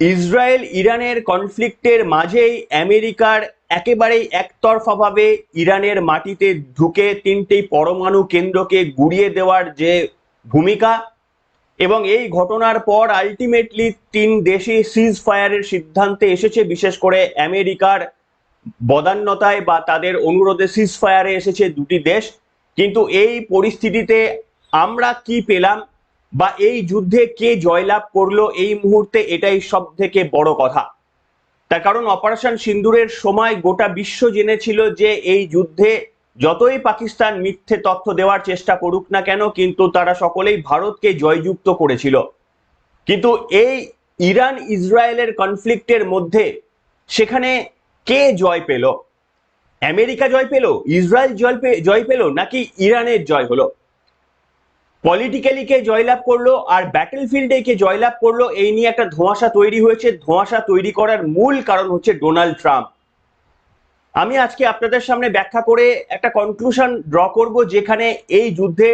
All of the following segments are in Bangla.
ইসরায়েল ইরানের কনফ্লিক্টের মাঝেই আমেরিকার একেবারেই একতরফাভাবে ইরানের মাটিতে ঢুকে তিনটেই পরমাণু কেন্দ্রকে গুড়িয়ে দেওয়ার যে ভূমিকা এবং এই ঘটনার পর আলটিমেটলি তিন দেশই সিজ ফায়ারের সিদ্ধান্তে এসেছে, বিশেষ করে আমেরিকার বদান্যতায় বা তাদের অনুরোধে সিজ ফায়ারে এসেছে দুটি দেশ। কিন্তু এই পরিস্থিতিতে আমরা কি পেলাম? বা এই যুদ্ধে কে জয়লাভ করল এই মুহূর্তে এটাই সব থেকে বড় কথা। তার কারণ অপারেশন সিন্দুরের সময় গোটা বিশ্ব জেনেছিল যে এই যুদ্ধে যতই পাকিস্তান মিথ্যে তথ্য দেওয়ার চেষ্টা করুক না কেন, কিন্তু তারা সকলেই ভারতকে জয়যুক্ত করেছিল। কিন্তু এই ইরান ইসরায়েলের কনফ্লিক্টের মধ্যে সেখানে কে জয় পেল? আমেরিকা জয় পেল? ইসরায়েল জয় জয় পেল? নাকি ইরানের জয় হলো? পলিটিক্যালি কে জয়লাভ করল আর ব্যাটেল ফিল্ডে কে জয়লাভ করল, এই নিয়ে একটা ধোঁয়াশা তৈরি হয়েছে। ধোঁয়াশা তৈরি করার মূল কারণ হচ্ছে ডোনাল্ড ট্রাম্প। আমি আজকে আপনাদের সামনে ব্যাখ্যা করে একটা কনক্লুশন ড্র করব, যেখানে এই যুদ্ধে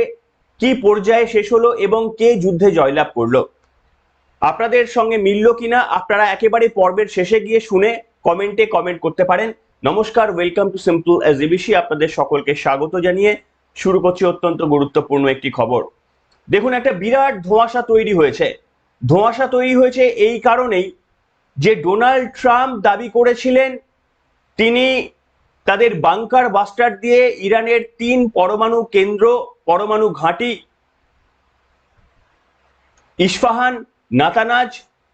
কি পর্যায়ে শেষ হলো এবং কে যুদ্ধে জয়লাভ করল। আপনাদের সঙ্গে মিলল কিনা, আপনারা একেবারে পর্বের শেষে গিয়ে শুনে কমেন্টে কমেন্ট করতে পারেন। নমস্কার ওয়েলকাম টু সিম্পল এজিবিসি আপনাদের সকলকে স্বাগত জানিয়ে শুরু করছি অত্যন্ত গুরুত্বপূর্ণ একটি খবর। দেখুন, একটা বিরাট ধোঁয়াশা তৈরি হয়েছে। ধোঁয়াশা তৈরি হয়েছে এই কারণেই যে ডোনাল্ড ট্রাম্প দাবি করেছিলেন, তিনি তাদের বাংকার বাস্টার দিয়ে ইরানের তিন পরমাণু কেন্দ্র, পরমাণু ঘাঁটি, ইস্পাহান, নাতানাজ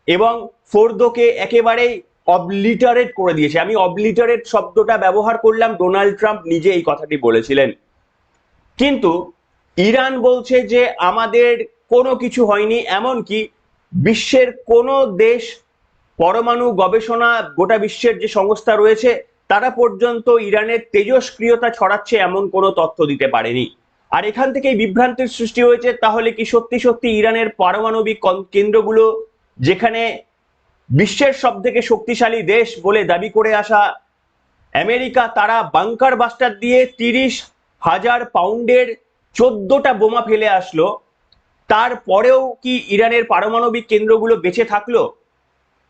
এবং ফোর্দোকে একেবারেই অবলিটারেট করে দিয়েছে। আমি অবলিটারেট শব্দটা ব্যবহার করলাম, ডোনাল্ড ট্রাম্প নিজে এই কথাটি বলেছিলেন। কিন্তু ইরান বলছে যে আমাদের কোনো কিছু হয়নি, এমনকি বিশ্বের কোনো দেশ পরমাণু গবেষণা গোটা বিশ্বের যে সংস্থা রয়েছে, তারা পর্যন্ত ইরানের তেজস্ক্রিয়তা ছড়াচ্ছে এমন কোনো তথ্য দিতে পারেনি। আর এখান থেকেই বিভ্রান্তির সৃষ্টি হয়েছে, তাহলে কি সত্যি সত্যি ইরানের পারমাণবিক কেন্দ্রগুলো, যেখানে বিশ্বের সব থেকে শক্তিশালী দেশ বলে দাবি করে আসা আমেরিকা, তারা বাংকার বাস্টার দিয়ে তিরিশ হাজার পাউন্ডের চোদ্দটা বোমা ফেলে আসলো। তারপরেও কি ইরানের পারমাণবিক কেন্দ্রগুলো বেঁচে থাকল?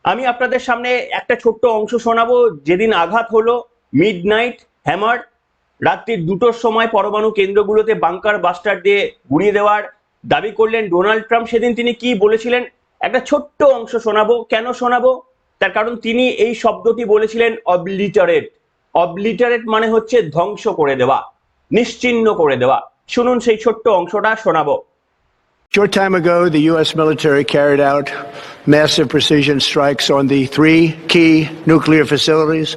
আমি আপনাদের সামনে একটা ছোট্ট অংশ শোনাবো। যেদিন আঘাত হলো মিড নাইট হ্যামার রাত্রির দুটোর সময় পরমাণু কেন্দ্রগুলোতে বাংকার বাস্টার দিয়ে গুড়িয়ে দেওয়ার দাবি করলেন ডোনাল্ড ট্রাম্প। সেদিন তিনি কি বলেছিলেন? একটা ছোট্ট অংশ শোনাবো। কেন শোনাবো? তার কারণ তিনি এই শব্দটি বলেছিলেন অবলিটারেট অবলিটারেট মানে হচ্ছে ধ্বংস করে দেওয়া নিশ্চিহ্ন করে দেওয়া। শুনুন সেই ছোট্ট অংশটা শোনাবো Short time ago, the U.S. military carried out massive precision strikes on the three key nuclear facilities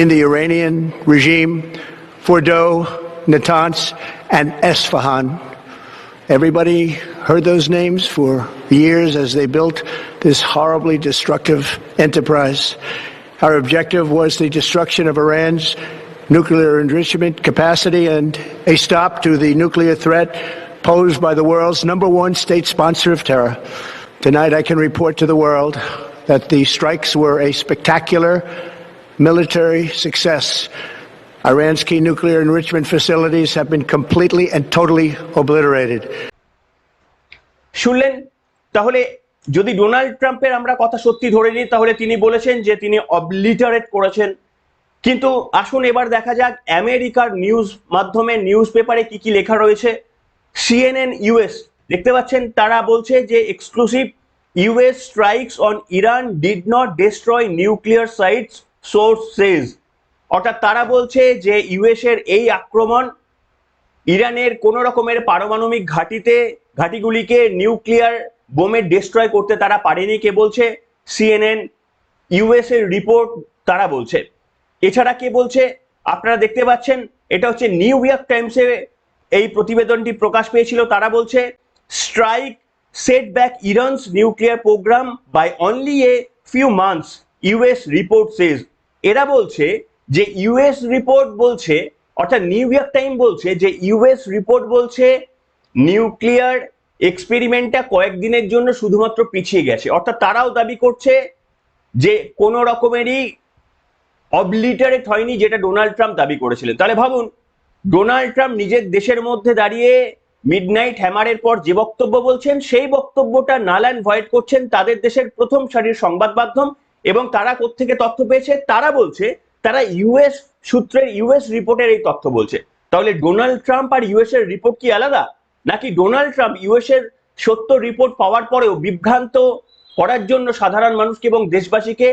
in the Iranian regime Fordo, Natanz, and Esfahan. Everybody heard those names for years as they built this horribly destructive enterprise. Our objective was the destruction of Iran's nuclear enrichment capacity and a stop to the nuclear threat posed by the world's number one state sponsor of terror. Tonight, I can report to the world that the strikes were a spectacular military success. Iran's key nuclear enrichment facilities have been completely and totally obliterated. শুনলেন তাহলে যদি ডোনাল্ড ট্রাম্পের আমরা কথা সত্যি ধরে নিই তাহলে তিনি বলেছেন যে তিনি অবলিটারেট করেছেন কিন্তু আসুন এবার দেখা যাক আমেরিকার নিউজ মাধ্যমে নিউজ পেপারে কি কি লেখা রয়েছে। সিএনএন ইউএস দেখতে পাচ্ছেন তারা বলছে যে exclusive US strikes on Iran did not destroy nuclear sites source says অর্থাৎ তারা বলছে যে ইউএস এর এই আক্রমণ ইরানের কোনো রকমের পারমাণবিক ঘাঁটিতে, ঘাঁটিগুলিকে নিউক্লিয়ার বোমে ডিস্ট্রয় করতে তারা পারেনি, কে বলছে? সিএনএন ইউএস এর রিপোর্ট তারা বলছে। এছাড়া কে বলছে? আপনারা দেখতে পাচ্ছেন, এটা হচ্ছে নিউ ইয়র্ক টাইমসে এই প্রতিবেদনটি প্রকাশ পেয়েছিল। তারা বলছে strike set back Iran's nuclear program by only a few months US report says এরা বলছে যে ইউএস রিপোর্ট বলছে, অর্থাৎ নিউ ইয়র্ক টাইম বলছে যে ইউএস রিপোর্ট বলছে নিউক্লিয়ার এক্সপেরিমেন্টটা কয়েকদিনের জন্য শুধুমাত্র পিছিয়ে গেছে। অর্থাৎ তারাও দাবি করছে যে, কোনো রকমেরই অবলিটারেট হয়নি যেটা ডোনাল্ড ট্রাম্প দাবি করেছিলেন। তাহলে ভাবুন ডোনাল্ড ট্রাম্প নিজের দেশের মধ্যে দাঁড়িয়ে মিডনাইট হ্যামারের পর যে বক্তব্য বলছেন, সেই বক্তব্যটা নাল অ্যান্ড ভয়েড করছেন তাদের দেশের প্রথম সারির সংবাদ মাধ্যম এবং তারা কোত্থেকে তথ্য পেয়েছে? তারা বলছে, তারা ইউএস সূত্রের ইউএস রিপোর্টের এই তথ্য বলছে। তাহলে ডোনাল্ড ট্রাম্প আর ইউএস এর রিপোর্ট কি আলাদা? নাকি ডোনাল্ড ট্রাম্প ইউএস এর সত্য রিপোর্ট পাওয়ার পরেও বিভ্রান্ত করার জন্য সাধারণ মানুষকে এবং দেশবাসীকে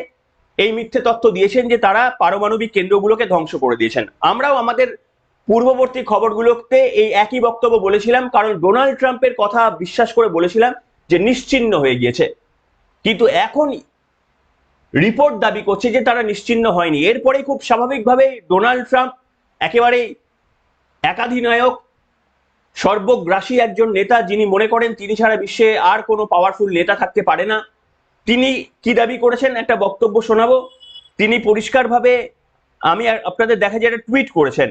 এই মিথ্যে তথ্য দিয়েছেন যে তারা পারমাণবিক কেন্দ্রগুলোকে ধ্বংস করে দিয়েছেন। আমরাও আমাদের পূর্ববর্তী খবরগুলোতে এই একই বক্তব্য বলেছিলাম, কারণ ডোনাল্ড ট্রাম্পের কথা বিশ্বাস করে বলেছিলাম যে নিশ্চিহ্ন হয়ে গিয়েছে। কিন্তু এখন রিপোর্ট দাবি করছে যে তারা নিশ্চিহ্ন হয়নি। এরপরে খুব স্বাভাবিকভাবে ডোনাল্ড ট্রাম্প একেবারে একাধিনায়ক, সর্বগ্রাসী একজন নেতা, যিনি মনে করেন তিনি ছাড়া বিশ্বে আর কোনো পাওয়ারফুল নেতা থাকতে পারে না। তিনি কি দাবি করেছেন একটা বক্তব্য শোনাবো তিনি পরিষ্কারভাবে আমি আর- আপনাদের দেখা যায় একটা টুইট করেছেন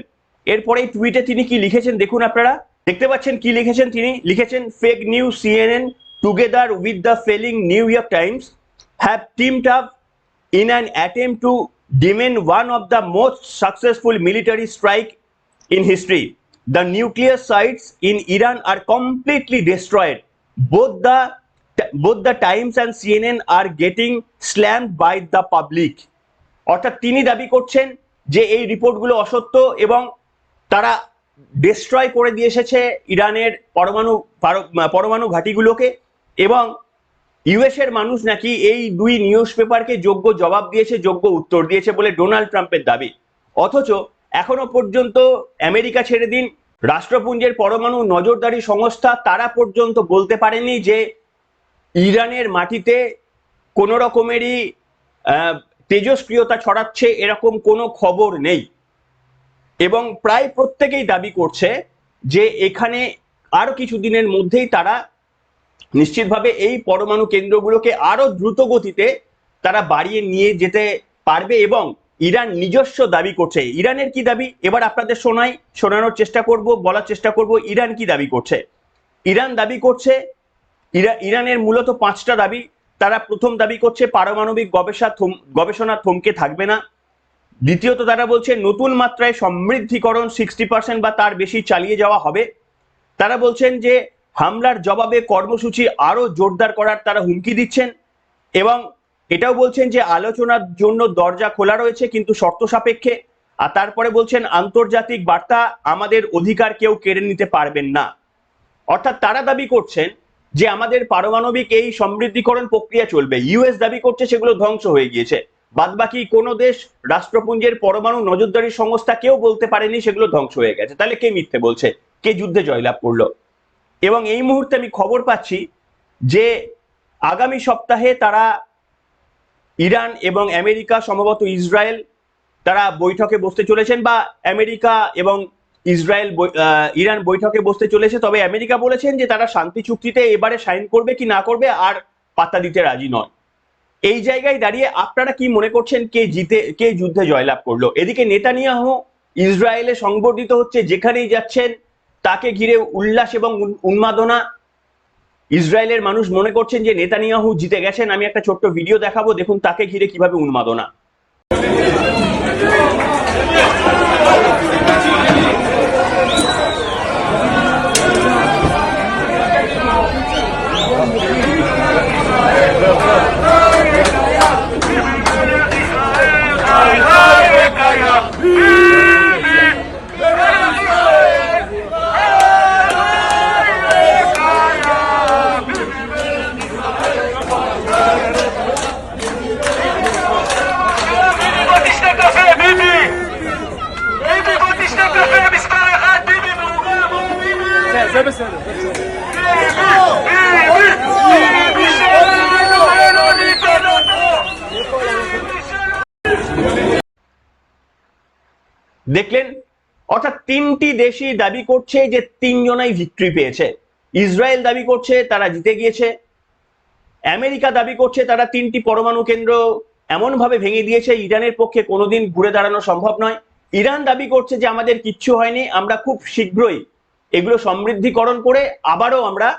এরপরে টুইটে তিনি কি লিখেছেন দেখুন আপনারা দেখতে পাচ্ছেন কি লিখেছেন তিনি লিখেছেন fake news CNN together with the failing New York Times have teamed up in an attempt to demean one of the most successful military strike in history. The nuclear sites in Iran are completely destroyed. Both the both the Times and CNN are getting slammed by the public. অর্থাৎ তিনি দাবি করছেন যে এই রিপোর্টগুলো অসত্য এবং তারা ডিস্ট্রয় করে দিয়ে এসেছে ইরানের পরমাণু পার- পরমাণু ঘাঁটিগুলোকে এবং ইউএস এর মানুষ নাকি এই দুই নিউজ পেপারকে যোগ্য জবাব দিয়েছে, যোগ্য উত্তর দিয়েছে বলে ডোনাল্ড ট্রাম্পের দাবি অথচ এখনও পর্যন্ত আমেরিকা ছেড়ে দিন রাষ্ট্রপুঞ্জের পরমাণু নজরদারি সংস্থা তারা পর্যন্ত বলতে পারেনি যে ইরানের মাটিতে কোনো রকমেরই তেজস্ক্রিয়তা ছড়াচ্ছে এরকম কোনো খবর নেই। এবং প্রায় প্রত্যেকেই দাবি করছে যে এখানে আরও কিছুদিনের মধ্যেই তারা নিশ্চিতভাবে এই পরমাণু কেন্দ্রগুলোকে আরও দ্রুত গতিতে তারা বাড়িয়ে নিয়ে যেতে পারবে এবং ইরান নিজস্ব দাবি করছে। ইরানের কি দাবি? এবার আপনাদের শোনাই, শোনানোর চেষ্টা করব, বলার চেষ্টা করব, ইরান কি দাবি করছে? ইরান দাবি করছে ইরানের মূলত পাঁচটা দাবি। তারা প্রথম দাবি করছে পারমাণবিক গবেষণা গবেষণা থমকে থাকবে না। দ্বিতীয়ত তারা বলছে নতুন মাত্রায় সমৃদ্ধিকরণ সিক্সটি পার্সেন্ট বা তার বেশি চালিয়ে যাওয়া হবে। তারা বলছেন যে হামলার জবাবে কর্মসূচি আরও জোরদার করার তারা হুমকি দিচ্ছেন এবং এটাও বলছেন যে আলোচনার জন্য দরজা খোলা রয়েছে কিন্তু শর্ত সাপেক্ষে। আর তারপরে বলছেন আন্তর্জাতিক বার্তা আমাদের অধিকার কেউ কেড়ে নিতে পারবেন না। অর্থাৎ তারা দাবি করছেন যে আমাদের পারমাণবিক এই সমৃদ্ধিকরণ প্রক্রিয়া চলবে। ইউএস দাবি করছে সেগুলো ধ্বংস হয়ে গিয়েছে। বাদবাকি কোনো দেশ রাষ্ট্রপুঞ্জের পরমাণু নজরদারি সংস্থা কেউ বলতে পারেনি সেগুলো ধ্বংস হয়ে গেছে। তাহলে কে মিথ্যে বলছে? কে যুদ্ধে জয়লাভ করল? এবং এই মুহূর্তে আমি খবর পাচ্ছি যে আগামী সপ্তাহে তারা ইরান এবং আমেরিকা, সম্ভবত ইসরায়েল, তারা বৈঠকে বসতে চলেছেন বা আমেরিকা এবং ইসরায়েল ইরান বৈঠকে বসতে চলেছে, তবে আমেরিকা বলেছেন যে তারা শান্তি চুক্তিতে এবারে সাইন করবে কি না করবে আর পাত্তা দিতে রাজি নয় এই জায়গায় দাঁড়িয়ে আপনারা কি মনে করছেন কে জিতে, কে যুদ্ধে জয়লাভ করল? এদিকে নেতানিয়াহু ইসরায়েলে সংবর্ধিত হচ্ছে, যেখানেই যাচ্ছেন, তাকে ঘিরে উল্লাস এবং উন্মাদনা। ইসরায়েলের মানুষ মনে করছেন যে নেতানিয়াহু জিতে গেছেন। আমি একটা ছোট্ট ভিডিও দেখাবো, দেখুন তাকে ঘিরে কীভাবে উন্মাদনা। 네. দেখলেন, অর্থাৎ তিনটি দেশই দাবি করছে যে তিনজনাই ভিক্টরি পেয়েছে। ইসরায়েল দাবি করছে, তারা জিতে গিয়েছে। আমেরিকা দাবি করছে, তারা তিনটি পরমাণু কেন্দ্র এমন ভাবে ভেঙে দিয়েছে, ইরানের পক্ষে কোনোদিন ঘুরে দাঁড়ানো সম্ভব নয়। ইরান দাবি করছে যে আমাদের কিচ্ছু হয়নি, আমরা খুব শীঘ্রই এগুলো সমৃদ্ধিকরণ করে আবারও আমরা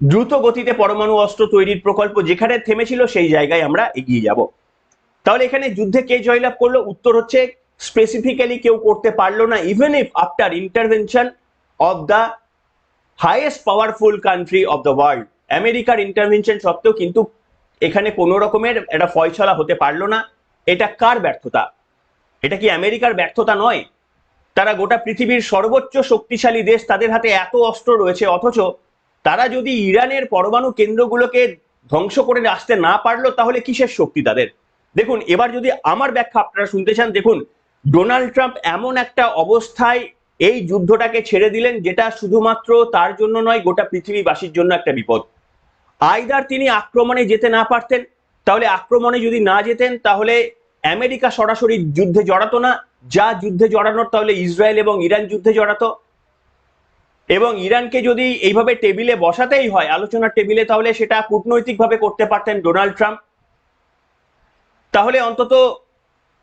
দ্রুত গতিতে পরমাণু অস্ত্র তৈরির প্রকল্প যেখানে থেমেছিল, সেই জায়গায় আমরা এগিয়ে যাব। তাহলে এখানে যুদ্ধে কে জয়লাভ করল? উত্তর হচ্ছে স্পেসিফিক্যালি কেউ করতে পারল না even if after intervention of the highest powerful country of the world আমেরিকার ইন্টারভেনশন সত্ত্বেও কিন্তু এখানে কোনো রকমের একটা ফয়সলা হতে পারল না। এটা কার ব্যর্থতা? এটা কি আমেরিকার ব্যর্থতা নয়? তারা গোটা পৃথিবীর সর্বোচ্চ শক্তিশালী দেশ, তাদের হাতে এত অস্ত্র রয়েছে, অথচ তারা যদি ইরানের পরমাণু কেন্দ্রগুলোকে ধ্বংস করে আসতে না পারল, তাহলে কিসের শক্তি তাদের? দেখুন, এবার যদি আমার ব্যাখ্যা আপনারা শুনতে চান, দেখুন, ডোনাল্ড ট্রাম্প এমন একটা অবস্থায় এই যুদ্ধটাকে ছেড়ে দিলেন যেটা শুধুমাত্র তার জন্য নয়, গোটা পৃথিবীবাসীর জন্য একটা বিপদ। আইদার তিনি আক্রমণে যেতে না পারতেন। তাহলে আক্রমণে যদি না যেতেন, তাহলে আমেরিকা সরাসরি যুদ্ধে জড়াতো না। যা যুদ্ধে জড়ানোর, তাহলে ইসরায়েল এবং ইরান যুদ্ধে জড়াতো। এবং ইরানকে যদি এইভাবে টেবিলে বসাতেই হয়, আলোচনার টেবিলে, তাহলে সেটা কূটনৈতিকভাবে করতে পারতেন ডোনাল্ড ট্রাম্প। তাহলে অন্তত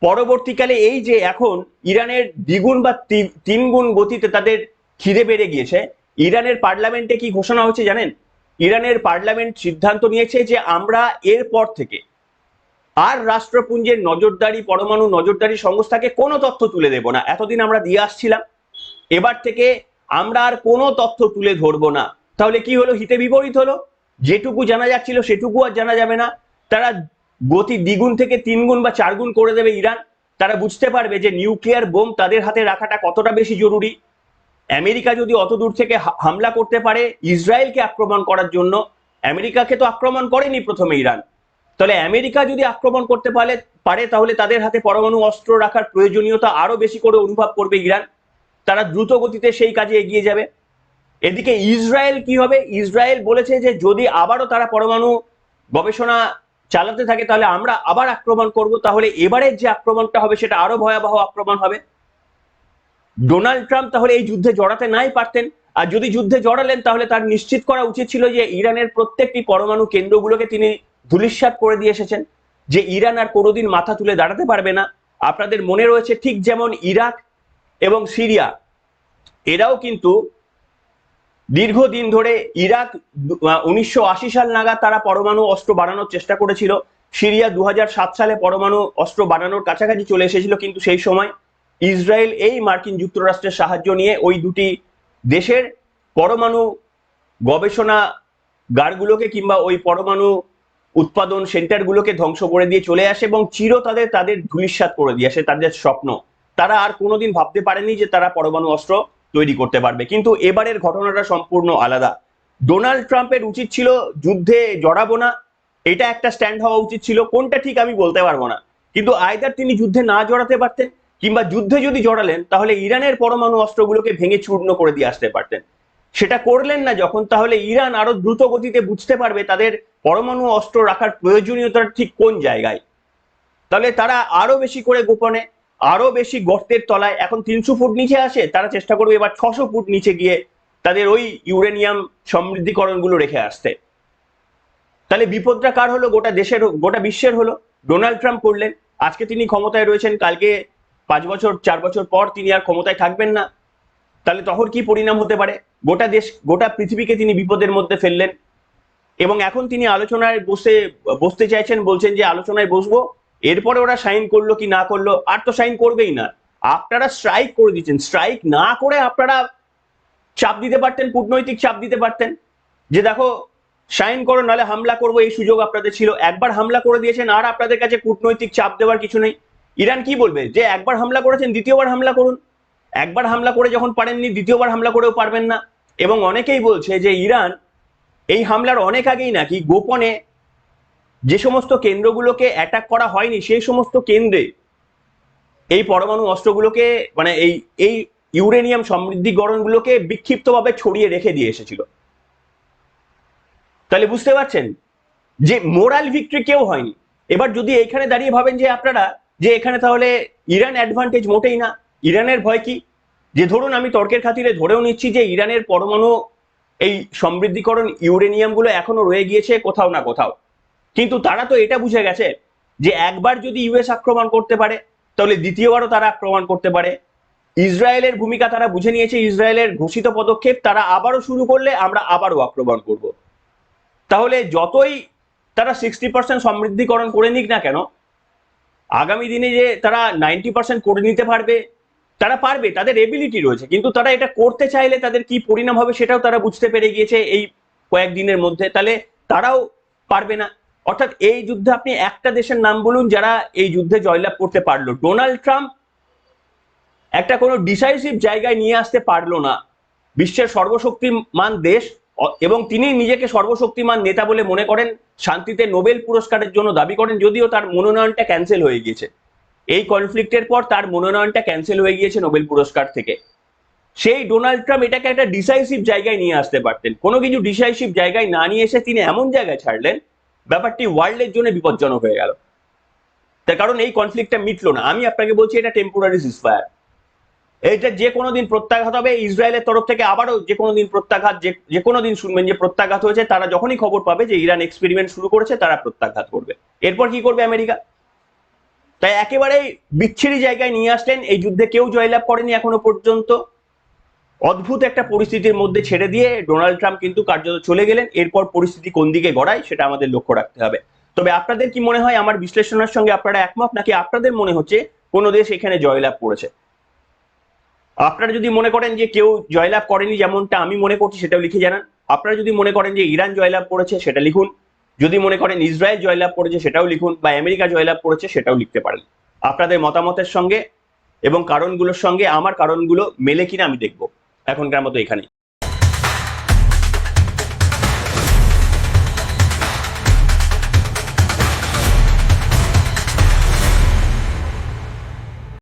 পরবর্তীকালে এই যে এখন ইরানের দ্বিগুণ বা তিনগুণ গতিতে তাদের খিদে বেড়ে গিয়েছে, ইরানের পার্লামেন্টে কি ঘোষণা হয়েছে জানেন? ইরানের পার্লামেন্ট সিদ্ধান্ত নিয়েছে যে আমরা এরপর থেকে আর রাষ্ট্রপুঞ্জের নজরদারি, পরমাণু নজরদারি সংস্থাকে কোনো তথ্য তুলে দেব না। এতদিন আমরা দিয়ে আসছিলাম, এবার থেকে আমরা আর কোনো তথ্য তুলে ধরবো না। তাহলে কি হলো? হিতে বিপরীত হলো? যেটুকু জানা যাচ্ছিল সেটুকু আর জানা যাবে না। তারা গতি দ্বিগুণ থেকে তিন গুণ বা চার গুণ করে দেবে ইরান। তারা বুঝতে পারবে যে নিউক্লিয়ার বোম তাদের হাতে রাখাটা কতটা বেশি জরুরি। আমেরিকা যদি অত দূর থেকে হামলা করতে পারে ইসরায়েলকে আক্রমণ করার জন্য। আমেরিকাকে তো আক্রমণ করেনি প্রথমে ইরান। তাহলে আমেরিকা যদি আক্রমণ করতে পারে পারে, তাহলে তাদের হাতে পরমাণু অস্ত্র রাখার প্রয়োজনীয়তা আরও বেশি করে অনুভব করবে ইরান। তারা দ্রুত গতিতে সেই কাজে এগিয়ে যাবে। এদিকে ইসরায়েল কি হবে? ইসরায়েল বলেছে যে যদি আবারও তারা পরমাণু গবেষণা চালাতে থাকে, তাহলে আমরা আবার আক্রমণ করব। তাহলে এবারের যে আক্রমণটা হবে, সেটা আরও ভয়াবহ আক্রমণ হবে। ডোনাল্ড ট্রাম্প তাহলে এই যুদ্ধে জড়াতে নাই পারতেন। আর যদি যুদ্ধে জড়ালেন, তাহলে তার নিশ্চিত করা উচিত ছিল যে ইরানের প্রত্যেকটি পরমাণু কেন্দ্রগুলোকে তিনি ধূলিসাৎ করে দিয়ে এসেছেন, যে ইরান আর কোনোদিন মাথা তুলে দাঁড়াতে পারবে না। আপনাদের মনে রয়েছে ঠিক যেমন ইরাক এবং সিরিয়া, এরাও কিন্তু দীর্ঘদিন ধরে ইরাক উনিশশো আশি সাল নাগাদ তারা পরমাণু অস্ত্র বাড়ানোর চেষ্টা করেছিল। সিরিয়া দু হাজার সাত সালে পরমাণু অস্ত্র বানানোর কাছাকাছি চলে এসেছিল কিন্তু সেই সময় ইসরায়েল এই মার্কিন যুক্তরাষ্ট্রের সাহায্য নিয়ে ওই দুটি দেশের পরমাণু গবেষণা গারগুলোকে কিংবা ওই পরমাণু উৎপাদন সেন্টারগুলোকে ধ্বংস করে দিয়ে চলে আসে এবং চির তাদের তাদের ধূলিসাৎ করে দিয়ে আসে, তাদের স্বপ্ন। তারা আর কোনোদিন ভাবতে পারেনি যে তারা পরমাণু অস্ত্র তৈরি করতে পারবে। কিন্তু এবারের ঘটনাটা সম্পূর্ণ আলাদা। ডোনাল্ড ট্রাম্পের উচিত ছিল যুদ্ধে জড়াবো না। এটা একটা স্ট্যান্ড হওয়া উচিত ছিল। কোনটা ঠিক আমি বলতে পারব না। কিন্তু আয়দার তিনি যুদ্ধে না জড়াতে পারতেন কিংবা যুদ্ধে যদি জড়ালেন, তাহলে ইরানের পরমাণু অস্ত্রগুলোকে ভেঙে চূর্ণ করে দিয়ে আসতে পারতেন। সেটা করলেন না যখন, তাহলে ইরান আরও দ্রুত গতিতে বুঝতে পারবে তাদের পরমাণু অস্ত্র রাখার প্রয়োজনীয়তা ঠিক কোন জায়গায়। তাহলে তারা আরও বেশি করে গোপনে আরও বেশি গর্তের তলায় এখন তিনশো ফুট নিচে আসে, তারা চেষ্টা করবে এবার ছশো ফুট নিচে গিয়ে তাদের ওই ইউরেনিয়াম সমৃদ্ধিকরণগুলো রেখে আসতে। তাহলে বিপদটা কার হলো? গোটা দেশের গোটা বিশ্বের হলো। ডোনাল্ড ট্রাম্প করলেন, আজকে তিনি ক্ষমতায় রয়েছেন, কালকে পাঁচ বছর, চার বছর পর তিনি আর ক্ষমতায় থাকবেন না। তাহলে তখন কি পরিণাম হতে পারে? গোটা দেশ, গোটা পৃথিবীকে তিনি বিপদের মধ্যে ফেললেন। এবং এখন তিনি আলোচনায় বসে, বসতে চাইছেন, বলছেন যে আলোচনায় বসবো। এরপরে ওরা সাইন করল কি না করল, আর তো সাইন করবেই না। আপনারা স্ট্রাইক করে দিচ্ছেন। স্ট্রাইক না করে আপনারা চাপ দিতে পারতেন, কূটনৈতিক চাপ দিতে পারতেন। যে দেখো, সাইন করো, নাহলে হামলা করব, এই সুযোগ আপনাদের ছিল। একবার হামলা করে দিয়েছেন, আর আপনাদের কাছে কূটনৈতিক চাপ দেওয়ার কিছু নেই। ইরান কি বলবে? যে একবার হামলা করেছেন, দ্বিতীয়বার হামলা করুন। একবার হামলা করে যখন পারেননি, দ্বিতীয়বার হামলা করেও পারবেন না। এবং অনেকেই বলছে যে, ইরান এই হামলার অনেক আগেই নাকি গোপনে যে সমস্ত কেন্দ্রগুলোকে অ্যাটাক করা হয়নি, সেই সমস্ত কেন্দ্রে এই পরমাণু অস্ত্রগুলোকে মানে এই এই ইউরেনিয়াম সমৃদ্ধিকরণগুলোকে বিক্ষিপ্তভাবে ছড়িয়ে রেখে দিয়ে এসেছিল। তাহলে বুঝতে পারছেন? যে মোরাল ভিক্টরি কেউ হয়নি। এবার যদি এখানে দাঁড়িয়ে ভাবেন যে আপনারা, যে এখানে তাহলে ইরান অ্যাডভান্টেজ মোটেই না। ইরানের ভয় কি? যে ধরুন আমি তর্কের খাতিরে ধরেও নিচ্ছি যে ইরানের পরমাণু এই সমৃদ্ধিকরণ ইউরেনিয়ামগুলো এখনও রয়ে গিয়েছে কোথাও না কোথাও। কিন্তু তারা তো এটা বুঝে গেছে যে একবার যদি ইউএস আক্রমণ করতে পারে, তাহলে দ্বিতীয়বারও তারা আক্রমণ করতে পারে। ইসরায়েলের ভূমিকা তারা বুঝে নিয়েছে, ইসরায়েলের ঘোষিত পদক্ষেপ তারা আবারও শুরু করলে আমরা আবারও আক্রমণ করব। তাহলে যতই তারা সিক্সটি পার্সেন্ট সমৃদ্ধিকরণ করে নিক না কেন, আগামী দিনে যে তারা নাইনটি পার্সেন্ট করে নিতে পারবে, তারা পারবে, তাদের এবিলিটি রয়েছে। কিন্তু তারা এটা করতে চাইলে তাদের কি পরিণাম হবে সেটাও তারা বুঝতে পেরে গিয়েছে এই কয়েকদিনের মধ্যে। তাহলে তারাও পারবে না। অর্থাৎ এই যুদ্ধে আপনি একটা দেশের নাম বলুন যারা এই যুদ্ধে জয়লাভ করতে পারল। ডোনাল্ড ট্রাম্প একটা কোনো ডিসাইসিভ জায়গায় নিয়ে আসতে পারল না। বিশ্বের সর্বশক্তিমান দেশ এবং তিনি নিজেকে সর্বশক্তিমান নেতা বলে মনে করেন, শান্তিতে নোবেল পুরস্কারের জন্য দাবি করেন, যদিও তার মনোনয়নটা ক্যান্সেল হয়ে গিয়েছে। এই কনফ্লিক্টের পর তার মনোনয়নটা ক্যান্সেল হয়ে গিয়েছে নোবেল পুরস্কার থেকে। সেই ডোনাল্ড ট্রাম্প এটাকে একটা ডিসাইসিভ জায়গায় নিয়ে আসতে পারতেন। কোনো কিছু ডিসাইসিভ জায়গায় না নিয়ে এসে তিনি এমন জায়গায় ছাড়লেন ব্যাপারটি ওয়ার্ল্ডের জন্য বিপজ্জনক হয়ে গেল। তার কারণ এই কনফ্লিক্টটা মিটলো না। আমি আপনাকে বলছি, এটা টেম্পোরারি সিসফায়ার এটা যে কোনো দিন প্রত্যাঘাত হবে। ইসরায়েলের তরফ থেকে আবারও যে কোনো দিন প্রত্যাঘাত, যে যে কোনো দিন শুনবেন যে প্রত্যাঘাত হয়েছে, তারা যখনই খবর পাবে যে ইরান এক্সপেরিমেন্ট শুরু করেছে, তারা প্রত্যাঘাত করবে। এরপর কি করবে আমেরিকা? তাই একেবারেই বিচ্ছিরি জায়গায় নিয়ে আসলেন। এই যুদ্ধে কেউ জয়লাভ করেনি এখনও পর্যন্ত। অদ্ভুত একটা পরিস্থিতির মধ্যে ছেড়ে দিয়ে ডোনাল্ড ট্রাম্প কিন্তু কার্যত চলে গেলেন। এরপর পরিস্থিতি কোন দিকে গড়ায় সেটা আমাদের লক্ষ্য রাখতে হবে। তবে আপনাদের কি মনে হয়, আমার বিশ্লেষণের সঙ্গে আপনারা একমত, নাকি আপনাদের মনে হচ্ছে কোনো দেশ এখানে জয়লাভ করেছে? আপনারা যদি মনে করেন যে কেউ জয়লাভ করেনি যেমনটা আমি মনে করছি, সেটাও লিখে জানান। আপনারা যদি মনে করেন যে ইরান জয়লাভ করেছে, সেটা লিখুন। যদি মনে করেন ইসরায়েল জয়লাভ করেছে, সেটাও লিখুন। বা আমেরিকা জয়লাভ করেছে, সেটাও লিখতে পারেন। আপনাদের মতামতের সঙ্গে এবং কারণগুলোর সঙ্গে আমার কারণগুলো মেলে কিনা আমি দেখব। এখনকার মতো এখানেই।